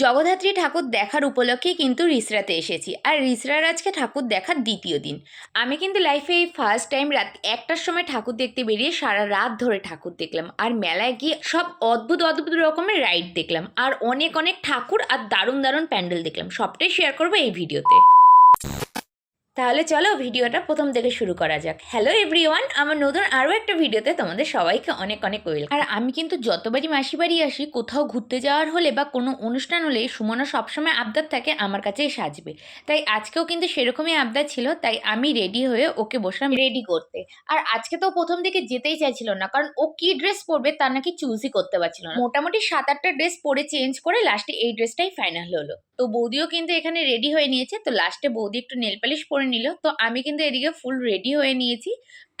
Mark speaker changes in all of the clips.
Speaker 1: জগদ্ধাত্রী ঠাকুর দেখার উপলক্ষে কিন্তু রিসরাতে এসেছি। আর রিসরার আজকে ঠাকুর দেখার দ্বিতীয় দিন। আমি কিন্তু লাইফে এই ফার্স্ট টাইম রাত একটার সময় ঠাকুর দেখতে বেরিয়ে সারা রাত ধরে ঠাকুর দেখলাম। আর মেলায় গিয়ে সব অদ্ভুত অদ্ভুত রকমের রাইড দেখলাম। আর অনেক অনেক ঠাকুর আর দারুণ দারুণ প্যান্ডেল দেখলাম। সবটাই শেয়ার করব এই ভিডিওতে তাহলে চলো ভিডিওটা প্রথম থেকে শুরু করা যাক। হ্যালো এভরিওয়ান আমার নতুন আরও একটা ভিডিওতে তোমাদের সবাইকে অনেক অনেক ওয়েল আর আমি কিন্তু যতবারই মাসি বাড়ি আসি, কোথাও ঘুরতে যাওয়ার হলে বা কোনো অনুষ্ঠান হলে সুমনা সবসময় আবদার থাকে আমার কাছেই সাজবে। তাই আজকেও কিন্তু সেরকমই আবদার ছিল, তাই আমি রেডি হয়ে ওকে বসলাম রেডি করতে। আর আজকে তো প্রথম দিকে যেতেই চাইছিল না, কারণ ও কি ড্রেস পরবে তা নাকি চুজই করতে পারছিল না। মোটামুটি সাত আটটা ড্রেস পরে চেঞ্জ করে লাস্টে এই ড্রেসটাই ফাইনাল হলো। তো বৌদিও কিন্তু এখানে রেডি হয়ে নিয়েছে, তো লাস্টে বৌদি একটু নেল পালিশ পরে নিল। তো আমি কিন্তু এদিকে ফুল রেডি হয়ে নিয়েছি।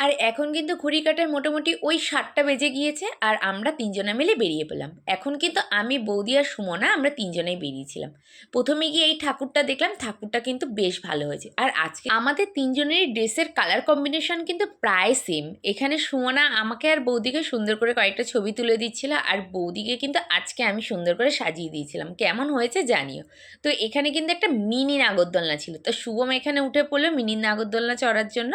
Speaker 1: আর এখন কিন্তু ঘড়ি কাটার মোটামুটি ওই সাতটা বেজে গিয়েছে আর আমরা তিনজনে মিলে বেরিয়ে পেলাম এখন কিন্তু আমি, বৌদি আর সুমনা আমরা তিনজনেই বেরিয়েছিলাম। প্রথমে গিয়ে এই ঠাকুরটা দেখলাম, ঠাকুরটা কিন্তু বেশ ভালো হয়েছে। আর আজকে আমাদের তিনজনের ড্রেসের কালার কম্বিনেশন কিন্তু প্রায় সেম এখানে সুমনা আমাকে আর বৌদিকে সুন্দর করে কয়েকটা ছবি তুলে দিচ্ছিল আর বৌদিকে কিন্তু আজকে আমি সুন্দর করে সাজিয়ে দিয়েছিলাম। কেমন হয়েছে জানিও। তো এখানে কিন্তু একটা মিনি নাগরদোলনা ছিল। তো শুভম এখানে উঠে পড়ল মিনি নাগরদোলনা চড়ার জন্য।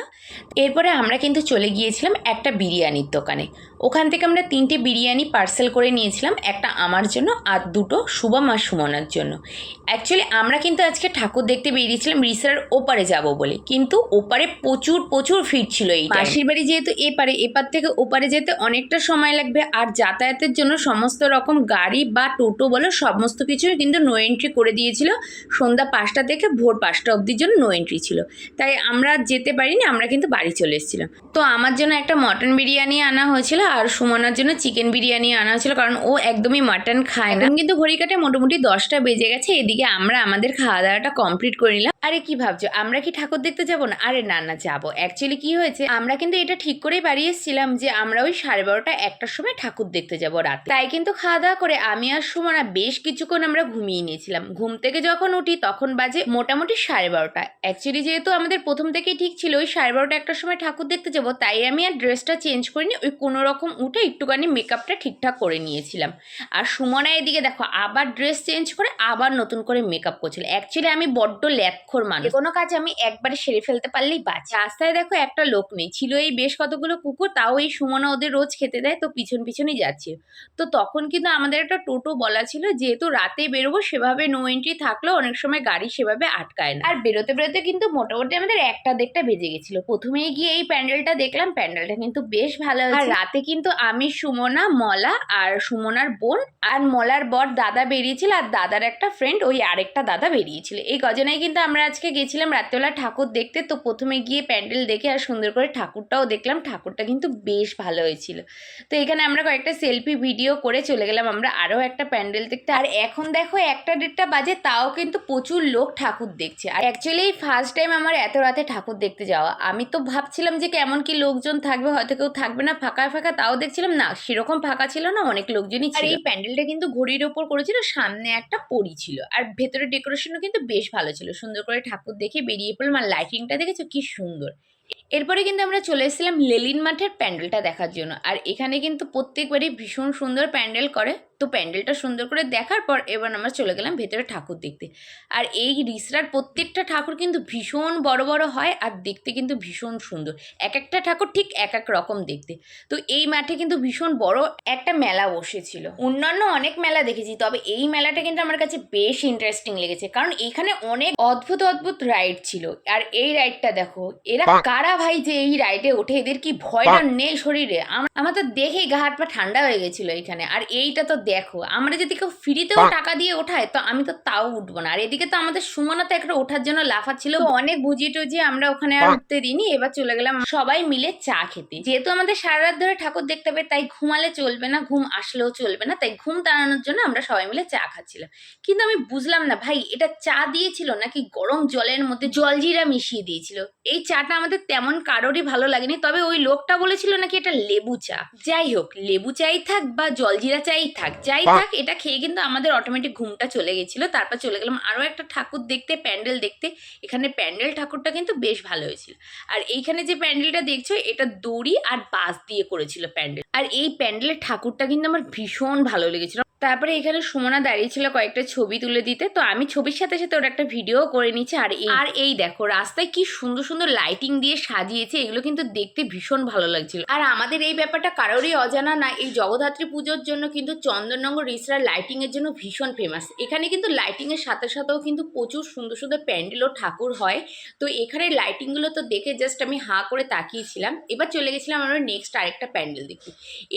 Speaker 1: এরপরে আমরা কিন্তু চলে গিয়েছিলাম একটা বিরিয়ানির দোকানে। ওখান থেকে আমরা তিনটে বিরিয়ানি পার্সেল করে নিয়েছিলাম, একটা আমার জন্য আর দুটো শুভম আর সুমনার জন্য। অ্যাকচুয়ালি আমরা কিন্তু আজকে ঠাকুর দেখতে বেরিয়েছিলাম রিসার ওপারে যাব বলে। কিন্তু ওপারে প্রচুর প্রচুর ভিড় ছিল এই মাসির বাড়ি যেহেতু এপারে, এপার থেকে ওপারে যেতে অনেকটা সময় লাগবে। আর যাতায়াতের জন্য সমস্ত রকম গাড়ি বা টোটো বলো, সমস্ত কিছুই কিন্তু নো এন্ট্রি করে দিয়েছিল। সন্ধ্যা পাঁচটা থেকে ভোর পাঁচটা অবধির জন্য নো এন্ট্রি ছিল। তাই আমরা যেতে পারিনি, আমরা কিন্তু বাড়ি চলে এসেছিলাম। তো আমার জন্য একটা মটন বিরিয়ানি আনা হয়েছিল আর সুমনার জন্য চিকেন বিরিয়ানি আনা হয়েছিল কারণ ও একদমই মাটন খায় না। কিন্তু ঘড়ি কাটে মোটামুটি দশটা বেজে গেছে এদিকে আমরা আমাদের খাওয়া দাওয়াটা কমপ্লিট করে নিলাম। আরে কি ভাবছ আমরা কি ঠাকুর দেখতে যাব? না আরে না না যাব। অ্যাকচুয়ালি কি হয়েছে আমরা কিন্তু এটা ঠিক করেই বাড়ি এসেছিলাম যে আমরা ওই সাড়ে বারোটা একটার সময় ঠাকুর দেখতে যাব রাত। তাই কিন্তু খাওয়া দাওয়া করে আমি আর সুমনা বেশ কিছুক্ষণ আমরা ঘুমিয়ে নিয়েছিলাম। ঘুম থেকে যখন উঠি তখন বাজে মোটামুটি সাড়ে বারোটা। অ্যাকচুয়ালি যেহেতু আমাদের প্রথম থেকেই ঠিক ছিল ওই সাড়ে বারোটা একটার সময় ঠাকুর দেখতে যাব তাই আমি আর ড্রেসটা চেঞ্জ করিনি ওই কোনো রকম উঠে একটুখানি মেকআপটা ঠিকঠাক করে নিয়েছিলাম। আর সুমনা এদিকে দেখো আবার ড্রেস চেঞ্জ করে আবার নতুন করে মেকআপ করছিল। অ্যাকচুয়ালি আমি বড্ড ল্যাথখোর মানুষ। কোনো কাজ আমি একবারে সেরে ফেলতে পারলেই বাঁচি। রাস্তায় দেখো একটা লোক নেই ছিল এই বেশ কতগুলো কুকুর তাও এই সুমনা ওদের রোজ খেতে দেয় তো পিছন পিছনই যাচ্ছে। তো তখন কিন্তু আমাদের একটা টোটো বলা ছিল যেহেতু রাতে বেরোবো সেভাবে নো এন্ট্রি থাকলেও অনেক সময় গাড়ি সেভাবে আটকায় না। আর বেরোতে বেরোতে কিন্তু মোটামুটি আমাদের একটা দেড়টা বেজে গেছিল। প্রথমেই গিয়ে এই প্যান্ডেলটা দেখলাম প্যান্ডেলটা কিন্তু বেশ ভালো আর রাতে কিন্তু আমি সুমনা মলা আর সুমনার বোন আর মলার বর দাদা বেরিয়েছিল আর দাদার একটা ফ্রেন্ড ওই আরেকটা দাদা বেরিয়েছিল। এই গজনায় কিন্তু আমরা আজকে গেছিলাম রাত্রেবেলা ঠাকুর দেখতে। তো প্রথমে গিয়ে প্যান্ডেল দেখে আর সুন্দর করে ঠাকুরটাও দেখলাম। ঠাকুরটা কিন্তু বেশ ভালো হয়েছিল। তো এখানে আমরা কয়েকটা সেলফি ভিডিও করে চলে গেলাম। আমরা আরও একটা প্যান্ডেল দেখতে। আর এখন দেখো একটা দেড়টা বাজে তাও কিন্তু প্রচুর লোক ঠাকুর দেখছে। আর অ্যাকচুয়ালি ফার্স্ট টাইম আমার এত রাতে ঠাকুর দেখতে যাওয়া। আমি তো ভাবছিলাম যে কেমন কি লোকজন থাকবে? হয়তো কেউ থাকবে না ফাঁকা ফাঁকা তাও দেখছিলাম। না সেরকম ফাঁকা ছিল না অনেক লোকজনই ছিল আর এই প্যান্ডেলটা কিন্তু ঘড়ির ওপর করেছিল সামনে একটা পরি ছিল। আর ভেতরে ডেকোরেশনও কিন্তু বেশ ভালো ছিল। সুন্দর করে ঠাকুর দেখে বেরিয়ে পড়লাম আর লাইটিংটা দেখেছ? কি সুন্দর। এরপরে কিন্তু আমরা চলে এসেছিলাম লেলিন মাঠের প্যান্ডেলটা দেখার জন্য। আর এখানে কিন্তু প্রত্যেকবারই ভীষণ সুন্দর প্যান্ডেল করে। তো প্যান্ডেলটা সুন্দর করে দেখার পর এবার আমরা চলে গেলাম ভেতরে ঠাকুর দেখতে। আর এই রিসরার প্রত্যেকটা ঠাকুর কিন্তু ভীষণ বড় বড় হয় আর দেখতে কিন্তু ভীষণ সুন্দর। এক একটা ঠাকুর ঠিক এক এক রকম দেখতে। তো এই মাঠে কিন্তু ভীষণ বড় একটা মেলা বসেছিল। অন্যান্য অনেক মেলা দেখেছি তবে এই মেলাটা কিন্তু আমার কাছে বেশ ইন্টারেস্টিং লেগেছে। কারণ এখানে অনেক অদ্ভুত অদ্ভুত রাইড ছিল। আর এই রাইডটা দেখো এরা কারা ভাই যে এই রাইডে ওঠে? এদের কি ভয়টা নেই শরীরে? আমার তো দেখেই গা হাত পা ঠান্ডা হয়ে গেছিল এখানে। আর এইটা তো দেখো আমরা যদি কেউ ফ্রিতেও টাকা দিয়ে ওঠায় তো আমি তো তাও উঠবো না। আর এদিকে তো আমাদের সুমনা তো একটা ওঠার জন্য লাফাচ্ছিল অনেক বুঝিয়ে টুজিয়ে আমরা ওখানে আর উঠতে দিইনি। এবার চলে গেলাম সবাই মিলে চা খেতে। যেহেতু আমাদের সারা রাত ধরে ঠাকুর দেখতে হবে তাই ঘুমালে চলবে না ঘুম আসলেও চলবে না তাই ঘুম তাড়ানোর জন্য আমরা সবাই মিলে চা খাচ্ছিলাম। কিন্তু আমি বুঝলাম না ভাই এটা চা দিয়েছিল নাকি গরম জলের মধ্যে জলজিরা মিশিয়ে দিয়েছিল? এই চাটা আমাদের তেমন কারোরই ভালো লাগেনি তবে ওই লোকটা বলেছিল নাকি এটা লেবু চা। যাই হোক লেবু চাই থাক বা জলজিরা চাই থাক যাই থাক এটা খেয়ে কিন্তু আমাদের অটোমেটিক ঘুমটা চলে গেছিল। তারপর চলে গেলাম আরও একটা ঠাকুর দেখতে প্যান্ডেল দেখতে। এখানে প্যান্ডেল ঠাকুরটা কিন্তু বেশ ভালো হয়েছিল। আর এইখানে যে প্যান্ডেলটা দেখছ এটা দড়ি আর বাঁশ দিয়ে করেছিল প্যান্ডেল। আর এই প্যান্ডেলের ঠাকুরটা কিন্তু আমার ভীষণ ভালো লেগেছিল। তারপরে এখানে সুমনা দাঁড়িয়ে ছিল কয়েকটা ছবি তুলে দিতে। তো আমি ছবির সাথে সাথে ওর একটা ভিডিও করে নিচ্ছি। আর আর এই দেখো, রাস্তায় কি সুন্দর সুন্দর লাইটিং দিয়ে সাজিয়েছে, এগুলো কিন্তু দেখতে ভীষণ ভালো লাগছিল। আর আমাদের এই ব্যাপারটা কারোরই অজানা না, এই জগদ্ধাত্রী পুজোর জন্য কিন্তু চন্দননগর রিসরা লাইটিং এর জন্য ভীষণ ফেমাস এখানে কিন্তু লাইটিং এর সাথে সাথেও কিন্তু প্রচুর সুন্দর সুন্দর প্যান্ডেল ও ঠাকুর হয়। তো এখানে লাইটিংগুলো তো দেখে জাস্ট আমি হাঁ করে তাকিয়েছিলাম। এবার চলে গেছিলাম আমরা নেক্সট আরেকটা প্যান্ডেল দেখতে।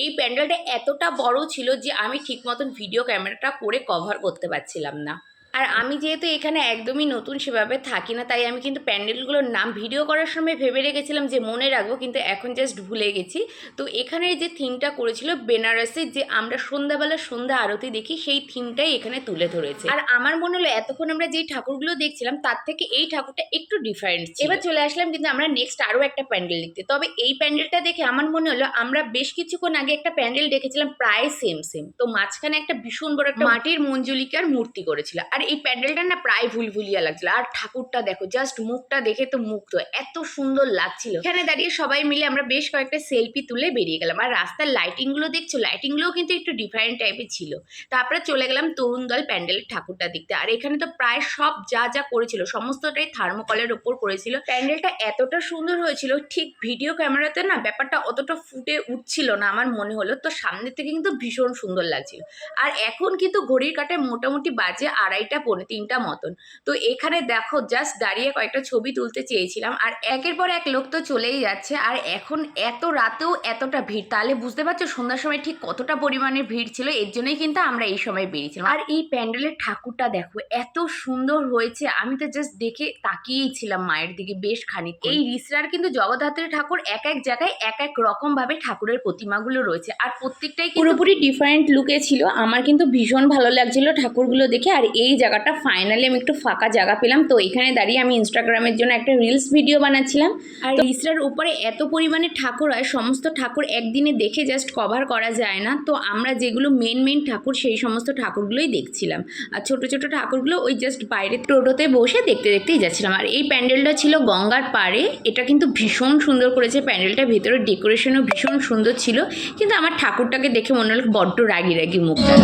Speaker 1: এই প্যান্ডেলটা এতটা বড় ছিল যে আমি ঠিক মতন ভিডিও ক্যামেরাটা করে কভার করতে পারছিলাম না। আর আমি যেহেতু এখানে একদমই নতুন সেভাবে থাকি না, তাই আমি কিন্তু প্যান্ডেলগুলোর নাম ভিডিও করার সময় ভেবে রেখেছিলাম যে মনে রাখব, কিন্তু এখন জাস্ট ভুলে গেছি। তো এখানে যে থিমটা করেছিল বেনারসে যে আমরা সন্ধ্যাবেলা সন্ধ্যা আরতি দেখি, সেই থিমটাই এখানে তুলে ধরেছে। আর আমার মনে হলো এতক্ষণ আমরা যেই ঠাকুরগুলো দেখছিলাম, তার থেকে এই ঠাকুরটা একটু ডিফারেন্ট এবার চলে আসলাম কিন্তু আমরা নেক্সট আরও একটা প্যান্ডেল দেখতে। তবে এই প্যান্ডেলটা দেখে আমার মনে হলো আমরা বেশ কিছুক্ষণ আগে একটা প্যান্ডেল দেখেছিলাম প্রায় সেম সেম তো মাঝখানে একটা ভীষণ বড় একটা মাটির মঞ্জুলিকার মূর্তি করেছিল। আর এই প্যান্ডেলটা না প্রায় ভুলভুলিয়া লাগছিল। আর ঠাকুরটা দেখো জাস্ট মুখটা দেখে তো মুগ্ধ। এত সুন্দর লাগছিল। এখানে দাঁড়িয়ে সবাই মিলে আমরা বেশ কয়েকটা সেলফি তুলে বেরিয়ে গেলাম। আর রাস্তার লাইটিংগুলো দেখছ? লাইটিংগুলো কিন্তু একটু ডিফারেন্ট টাইপের ছিল। তারপরে চলে গেলাম তরুণ দল প্যান্ডেলের ঠাকুরটা দেখতে। আর এখানে তো প্রায় সব যা যা করেছিল, সমস্তটাই থার্মোকলের ওপর করেছিল। প্যান্ডেলটা এতটা সুন্দর হয়েছিল, ঠিক ভিডিও ক্যামেরাতে না ব্যাপারটা অতটা ফুটে উঠছিল না আমার মনে হলো। তো সামনে থেকে কিন্তু ভীষণ সুন্দর লাগছিল। আর এখন কিন্তু ঘড়ির কাটায় মোটামুটি বাজে আড়াইটা পৌনে, তিনটা মতন। তো এখানে দেখো জাস্ট দাঁড়িয়ে কয়েকটা ছবি তুলতে চেয়েছিলাম, আর একের পর এক লোক তো চলেই যাচ্ছে, আর এখন এত রাতেও এতটা ভিড়, তাহলে বুঝতে পারছ সন্ধ্যার সময় ঠিক কতটা পরিমাণে ভিড় ছিল, এর জন্যই কিন্তু আমরা এই সময় বেরিয়েছিলাম। আর এই প্যান্ডেলের ঠাকুরটা দেখো, এত সুন্দর হয়েছে, আমি তো জাস্ট দেখে তাকিয়েই ছিলাম মায়ের দিকে বেশ খানিক এই রিসরার কিন্তু জগদ্ধাত্রী ঠাকুর এক এক জায়গায় এক এক রকম ভাবে ঠাকুরের প্রতিমাগুলো রয়েছে, আর প্রত্যেকটাই পুরোপুরি ডিফারেন্ট লুকে ছিল, আমার কিন্তু ভীষণ ভালো লাগছিল ঠাকুরগুলো দেখে, আর এই জায়গাটা ফাইনালি আমি একটু ফাঁকা জায়গা পেলাম। তো এখানে দাঁড়িয়ে আমি ইনস্টাগ্রামের জন্য একটা রিলস ভিডিও বানাচ্ছিলাম। আর রিসরার উপরে এত পরিমাণে ঠাকুর হয় সমস্ত ঠাকুর একদিনে দেখে জাস্ট কভার করা যায় না। তো আমরা যেগুলো মেন মেন ঠাকুর সেই সমস্ত ঠাকুরগুলোই দেখছিলাম। আর ছোট ছোট ঠাকুরগুলো ওই জাস্ট বাইরে টোটোতে বসে দেখতে দেখতেই যাচ্ছিলাম। আর এই প্যান্ডেলটা ছিল গঙ্গার পাড়ে। এটা কিন্তু ভীষণ সুন্দর করেছে প্যান্ডেলটা ভেতরে ডেকোরেশনও ভীষণ সুন্দর ছিল। কিন্তু আমার ঠাকুরটাকে দেখে মনে হলো বড্ড রাগি রাগি মুখটা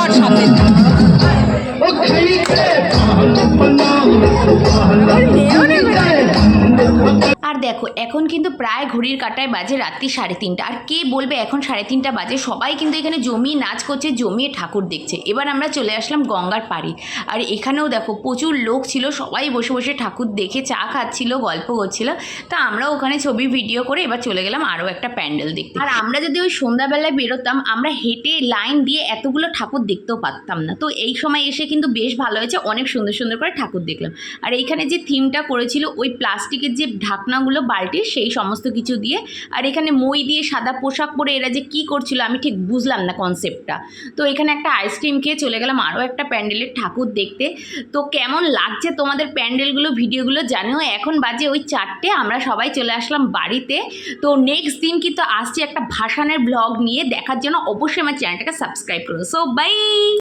Speaker 1: আর দেখো, এখন কিন্তু প্রায় ঘড়ির কাটায় বাজে রাত্রি সাড়ে তিনটা। আর কে বলবে এখন সাড়ে তিনটা বাজে? সবাই কিন্তু এখানে জমিয়ে নাচ করছে, জমিয়ে ঠাকুর দেখছে। এবার আমরা চলে আসলাম গঙ্গার পাড়ে। আর এখানেও দেখো, প্রচুর লোক ছিল, সবাই বসে বসে ঠাকুর দেখে চা খাচ্ছিল, গল্প করছিল। তা আমরা ওখানে ছবি, ভিডিও করে এবার চলে গেলাম আরও একটা প্যান্ডেল দেখতে। আর আমরা যদি ওই সন্ধ্যাবেলায় বেরোতাম, আমরা হেঁটে লাইন দিয়ে এতগুলো ঠাকুর দেখতেও পারতাম না। তো এই সময় এসে কিন্তু বেশ ভালো হয়েছে, অনেক সুন্দর সুন্দর করে ঠাকুর দেখলাম। আর এইখানে যে থিমটা করেছিল, ওই প্লাস্টিকের যে ঢাকনাগুলো বালতির সেই সমস্ত কিছু দিয়ে আর এখানে মই দিয়ে সাদা পোশাক পরে এরা যে কি করছিল আমি ঠিক বুঝলাম না কনসেপ্টটা তো এখানে একটা আইসক্রিম খেয়ে চলে গেলাম আরও একটা প্যান্ডেলের ঠাকুর দেখতে। তো কেমন লাগছে তোমাদের প্যান্ডেলগুলো, ভিডিওগুলো জানিও। এখন বাজে ওই চারটে, আমরা সবাই চলে আসলাম বাড়িতে। তো নেক্সট দিন কিন্তু আসছে একটা ভাসানের ব্লগ নিয়ে। দেখার জন্য অবশ্যই আমার চ্যানেলটাকে সাবস্ক্রাইব করো। So by